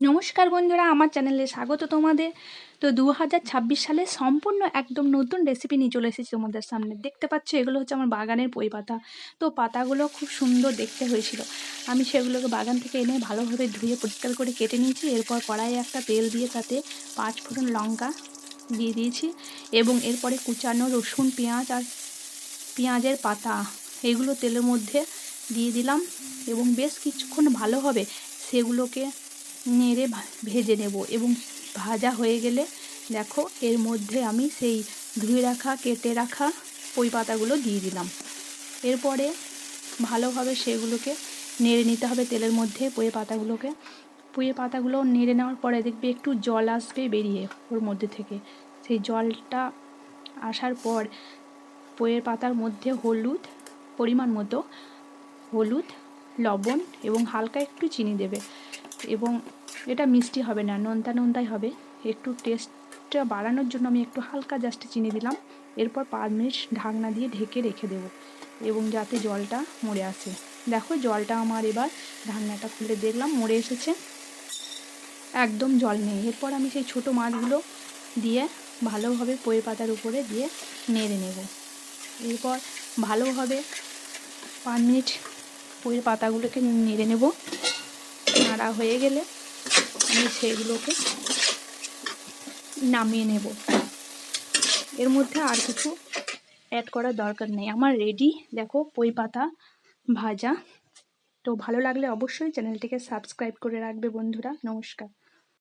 নমস্কার বন্ধুরা, আমার চ্যানেলে স্বাগত তোমাদের। তো দু হাজার ছাব্বিশ সালে সম্পূর্ণ একদম নতুন রেসিপি নিয়ে চলে এসেছি তোমাদের সামনে। দেখতে পাচ্ছ, এগুলো হচ্ছে আমার বাগানের বই পাতা। তো পাতাগুলো খুব সুন্দর দেখতে হয়েছিল। আমি সেগুলোকে বাগান থেকে এনে ভালোভাবে ধুয়ে পরিষ্কার করে কেটে নিয়েছি। এরপর কড়াইয়ে একটা তেল দিয়ে তাতে পাঁচ ফোড়ন লঙ্কা দিয়ে দিয়েছি এবং এরপরে কুচানো রসুন, পেঁয়াজ আর পেঁয়াজের পাতা, এগুলো তেলের মধ্যে দিয়ে দিলাম এবং বেশ কিছুক্ষণ ভালোভাবে সেগুলোকে নেড়ে ভেজে নেব এবং ভাজা হয়ে গেলে দেখো এর মধ্যে আমি সেই ধুয়ে রাখা, কেটে রাখা পই পাতাগুলো দিয়ে দিলাম। এরপরে ভালোভাবে সেগুলোকে নেড়ে নিতে হবে তেলের মধ্যে পয়ে পাতাগুলোকে। পুয়ে পাতাগুলো নেড়ে নেওয়ার পরে দেখবে একটু জল আসবে বেরিয়ে ওর মধ্যে থেকে। সেই জলটা আসার পর পয়ের পাতার মধ্যে হলুদ পরিমাণ মতো, হলুদ, লবণ এবং হালকা একটু চিনি দেবে। এবং এটা মিষ্টি হবে না, নোনতা নোনতাই হবে। একটু টেস্টটা বাড়ানোর জন্য আমি একটু হালকা জাস্ট চিনি দিলাম। এরপর পাঁচ মিনিট ঢাকনা দিয়ে ঢেকে রেখে দেবো এবং যাতে জলটা মরে আসে। দেখো জলটা আমার এবার ঢাকনাটা খুলে দেখলাম, মরে এসেছে। একদম জল নেই। এরপর আমি সেই ছোটো মাছগুলো দিয়ে ভালোভাবে পয়ে পাতার উপরে দিয়ে নেড়ে নেব। এরপর ভালোভাবে পাঁচ মিনিট পয়ের পাতাগুলোকে নেড়ে নেব। নাড়া হয়ে গেলে আমি সেইগুলোকে নামিয়ে নেব। এর মধ্যে আর কিছু অ্যাড করার দরকার নেই। আমার রেডি দেখো, পই পাতা ভাজা। তো ভালো লাগলে অবশ্যই চ্যানেলটিকে সাবস্ক্রাইব করে রাখবে বন্ধুরা। নমস্কার।